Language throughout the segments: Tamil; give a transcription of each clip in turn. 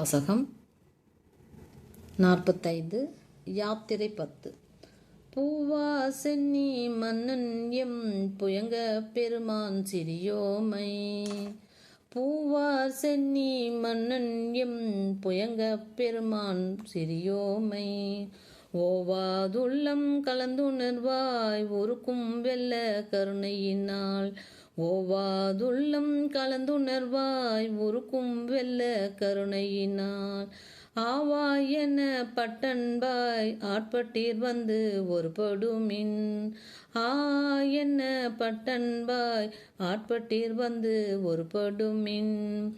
வாசகம் நாற்பத்தைந்து யாத்திரை பத்து. பூவா சென்னி மன்னன் எம் புயங்க பெருமான் சிறியோமை. பூவார் சென்னி மன்னன் எம் புயங்க பெருமான் சிறியோமை. ஓவாதுள்ளம் கலந்துணர்வாய் ஒருக்கும் வெல்ல கருணையினால். ஓவாதுள்ளம் கலந்துணர்வாய் உருக்கும் வெல்ல கருணையினால். ஆவாய் என பட்டன்பாய் ஆட்பட்டீர் வந்து ஒரு படுமின் ஆ என்ன பட்டன்பாய் ஆட்பட்டீர் வந்து ஒரு படுமின்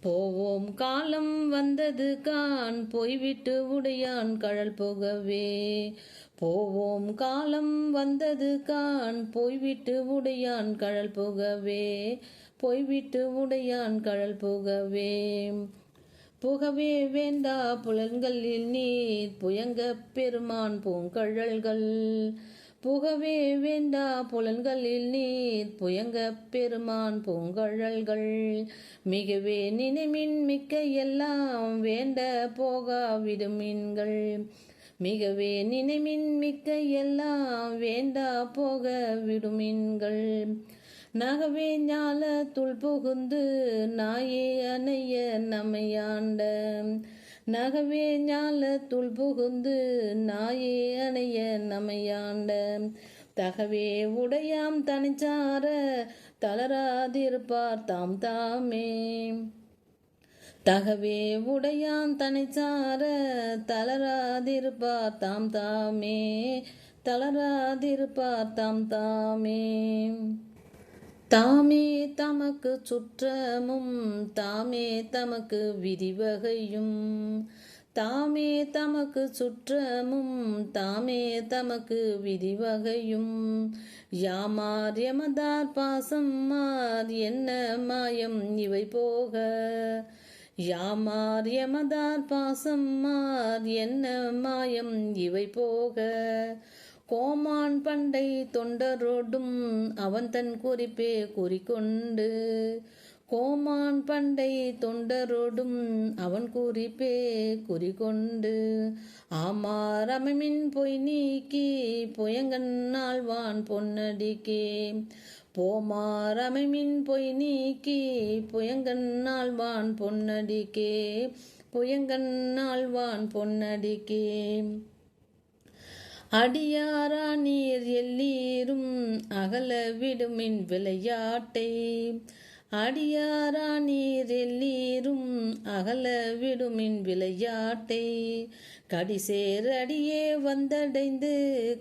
போவோம் காலம் வந்தது கான் போய்விட்டு உடையான் கழல் போகவே. போவோம். காலம் வந்தது கான் போய்விட்டு உடையான் கழல் புகவே. போய்விட்டு உடையான் கழல் புகவே. புகவே வேண்டா புலன்களில் நீர் புயங்க பெருமான் பூங்கழல்கள். புகவே வேண்டா புலன்களில் நீர் புயங்க பெருமான் பூங்கழல்கள். மிகவே நினைமின் மிக்க எல்லாம் வேண்ட போகாவிடும் மீன்கள். மிகவே நினைமின் மிக்க எல்லாம் வேண்டா போக விடுமின்கள் நகவே ஞால துள் புகுந்து நாயே அணைய நம்மையாண்ட நகவே ஞால துள் புகுந்து நாயே அணைய நம்மையாண்ட தகவே உடையாம் தனிச்சார தளராதிருப்பார் தாம் தாமே. தகவே உடையான் தனிச்சார தளராதிருப்பார் தாம் தாமே தளராதிருப்பார் தாம் தாமே. தாமே தமக்கு சுற்றமும் தாமே தமக்கு விதிவகையும் தாமே தமக்கு சுற்றமும் தாமே தமக்கு விதிவகையும் யாமார் எமதார் பாசம் மார் என்ன மாயம் இவை போக யாமார் எமதார் பாசம் மார் என்ன மாயம் இவை போக. கோமான் பண்டை தொண்டரோடும் அவன் தன் குறிப்பே குறிக்கொண்டு. கோமான் பண்டை தொண்டரோடும் அவன் குறிப்பே குறிக்கொண்டு. ஆமார் அமைமின் பொய் நீக்கி புயங்கன் நாள்வான் பொன்னடிக்கே. போமார் பொய் நீக்கி புயங்கன் வான் பொன்னடிக்கே புயங்கண்ணாழ்வான் பொன்னடிக்கே. அடியாரா நீர் எல்லீரும் அகல விடுமின் விளையாட்டை. அடியாரா நீர் எல்லீரும் அகல விடுமின் விளையாட்டை. கடிசேரடியே வந்தடைந்து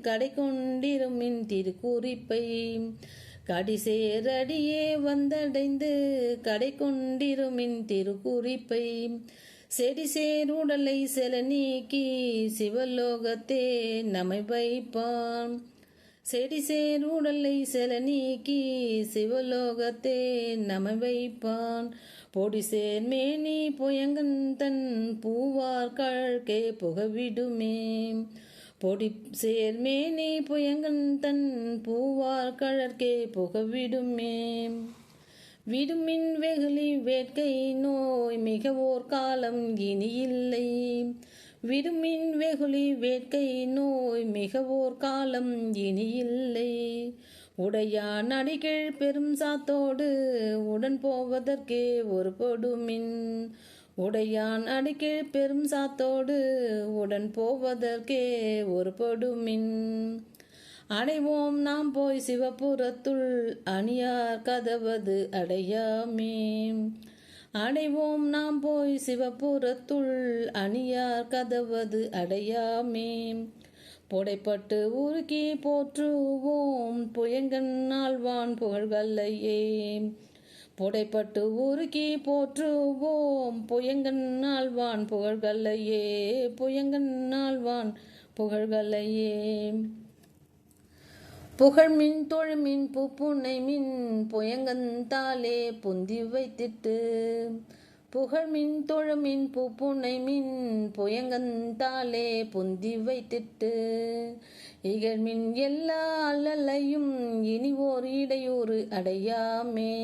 கடை கொண்டிருமின் திருக்குறிப்பை. கடிசேர் அடியே வந்தடைந்து கடை கொண்டிருமின் திருக்குறிப்பை. செடி சேருடலை செல நீக்கி சிவலோகத்தே நமை வைப்பான். செடி சேருடலை செல நீக்கி சிவலோகத்தே நமை வைப்பான். பொடி சேர்மேனி புயங்கன் தன் பூவார் கழ்கே புகவிடுமே. பொடி நீ புயங்கன் தன் பூவார் கழற்கே புகவிடுமே. விடுமின் வெகுளி வேட்கை நோய் மிக ஓர் காலம் இனி இல்லை விடுமின் வெகுளி வேட்கை நோய் மிக ஓர் காலம் இனி இல்லை உடையான் பெரும் சாத்தோடு உடன் போவதற்கே ஒரு பொடுமின் உடையான் அடிக்கீழ் பெரும் சாத்தோடு உடன் போவதற்கே ஒரு பொடுமின் அடைவோம் நாம் போய் சிவபுரத்துள் அணியார் கதவது அடையாமே. அடைவோம் நாம் போய் சிவபுரத்துள் அணியார் கதவது அடையாமே. புடைப்பட்டு உருக்கி போற்றுவோம் புயங்கன் நாள்வான் புகழ்கல்லையே புடைப்பட்டு உருக்கி போற்றுவோம். புயங்கன் நாள்வான் புகழ்கல்லையே புயங்கன் நாள்வான் புகழ்கல்லையே புகழ்மின் தொழுமின் பூப்புனை மின் புயங்கந்தாலே பொந்தி வைத்திட்டு புகழ்மின் தொழுமின் பூப்புனை மின் புயங்கந்தாலே பொந்தி வைத்திட்டு. இகழ்மின் எல்லா அல்லலையும் இனி ஓர் இடையூறு அடையாமே.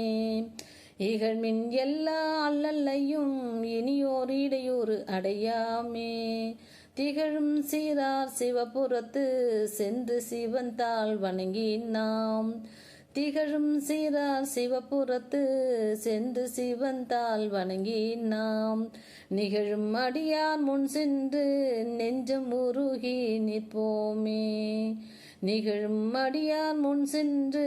இகழ்மின் எல்லா அலலையும் இனி ஓர் இடையூறு அடையாமே. திகழும் சீரார் சிவபுரத்து சென்று சிவந்தாள் வணங்கி நாம் திகழும் சீரார் சிவபுரத்து சென்று சிவந்தாள் வணங்கி நாம் நிகழும் அடியார் முன் சென்று நெஞ்சம் உருகி நிற்போமே. நிகழும் அடியார் முன் சென்று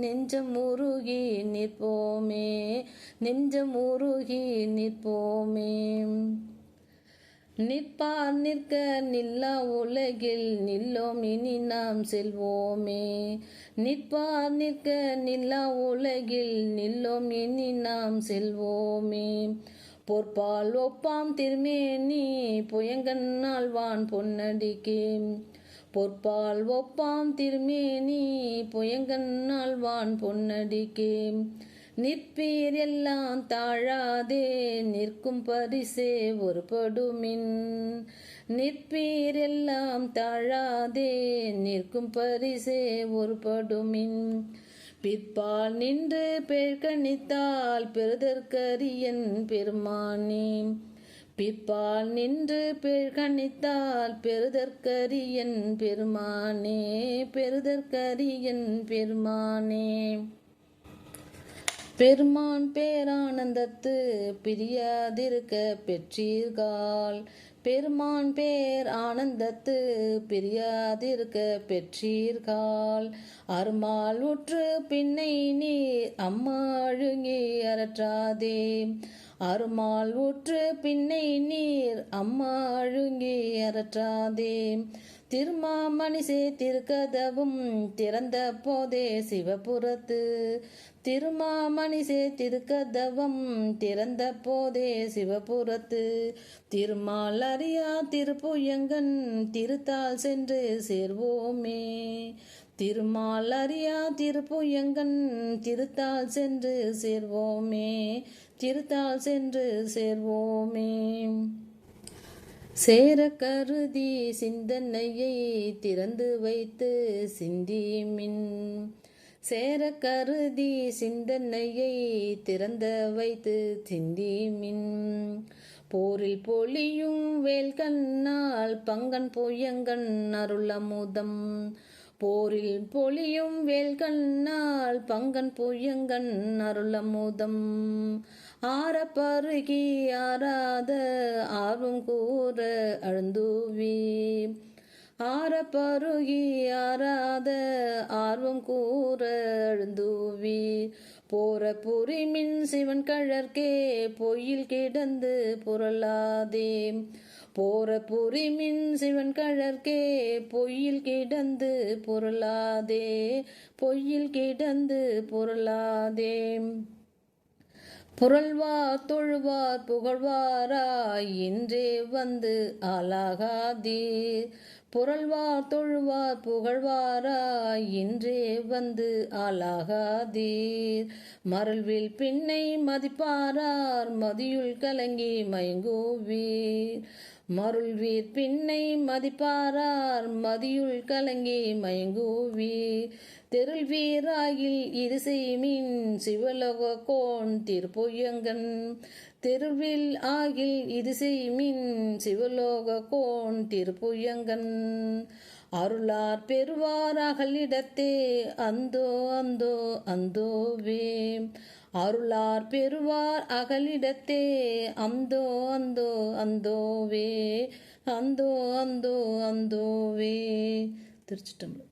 நெஞ்சம் உருகி நிற்போமே. நெஞ்சம் உருகி நிற்போமே. நிற்பார் நிற்க நில்லா உலகில் நில்லோம் இனி நாம் செல்வோமே. நிற்பார் நிற்க நில்லா உலகில் நில்லோம் இனி நாம் செல்வோமே. பொற்பால் ஒப்பாம் திருமேனி புயங்கன் ஆழ்வான் பொன்னடிக்கே. பொற்பால் ஒப்பாம் திருமேனி புயங்கன் ஆழ்வான் பொன்னடிக்கே. நிற்பீர் எல்லாம் தாழாதே நிற்கும் பரிசே ஒரு படுமின் நிற்பீர் எல்லாம் தாழாதே நிற்கும் பரிசே ஒரு படுமின் பிற்பால் நின்று பேர்கணித்தால் பெறுதற்கரியன் பெருமானே. பிற்பால் நின்று பேர்கணித்தால் பெறுதற்கரியன் பெருமானே பெறுதற்கரியன் பெருமானே. பெருமான் பேரானந்தத்து பிரியாதிருக்க பெற்றீர்கால். பெருமான் பேர் ஆனந்தத்து பிரியாதிருக்க பெற்றீர்கால். அருமால் உற்று பின்னை நீர் அம்மா அழுங்கி அறற்றாதே. அருமால் உற்று பின்னை நீர் அம்மா அழுங்கி திருமாமணி திருமாமணிசே திருக்கதவும் திறந்த போதே சிவபுரத்து. திருமாமணி திருக்கதவம் திறந்த போதே சிவபுரத்து. திருமால் அறியா திருப்புயங்கன் திருத்தால் சென்று சேர்வோமே. திருமால் அறியா திருப்புயங்கன் திருத்தால் சென்று சேர்வோமே. திருத்தால் சென்று சேர்வோமே. சேர கருதி சிந்தனையை திறந்து வைத்து சிந்திமின் சேர கருதி சிந்தனையை திறந்த வைத்து சிந்திமின் போரில் பொழியும் வேல்கண்ணால் பங்கன் பொய்யங்கன் அருளமுதம் போரில் பொலியும் வேல்கண்ணால் பங்கன் பொய்யங்கன் அருளமுதம். ஆரப்பருகி ஆராத ஆறாத ஆர்வம் கூற அழுந்தூவி. ஆரப்பருகி ஆராத ஆறாத ஆர்வம் கூற அழுந்தூவி. போற பொறிமின் சிவன் கழற்கே பொயில் கிடந்து புரளாதே. போற பொறிமின் சிவன் கழற்கே பொயில் கிடந்து புரளாதே. பொய்யில் கிடந்து புரளாதே. புரள்வார் தொழுவார் புகழ்வாராய். இன்றே வந்து ஆளாகாதீர் புரள்வார் தொழுவார் புகழ்வாராய். இன்றே வந்து ஆளாகாதீர் மரல்வில் பின்னை மதிப்பாரார். மதியுள் கலங்கி மயங்குவீர். மருள்வீர் பின்னை மதிப்பாரார் மதியுள் கலங்கி மயங்குவீர். தெருள் வீராயில் இது செய்மின் சிவலோக கோண் திருப்பொய்யங்கன். தெருவில் ஆகில் இது செய்மின் சிவலோக கோண் திருப்புயங்கன் அருளார் பெறுவார் அகலிடத்தே அந்தோ அந்தோ அந்தோவே. அருளார் பெறுவார் அகலிடத்தே. அந்தோ அந்தோ அந்தோவே. அந்தோ அந்தோ அந்தோவே. திருச்சிட்டம்பலம்.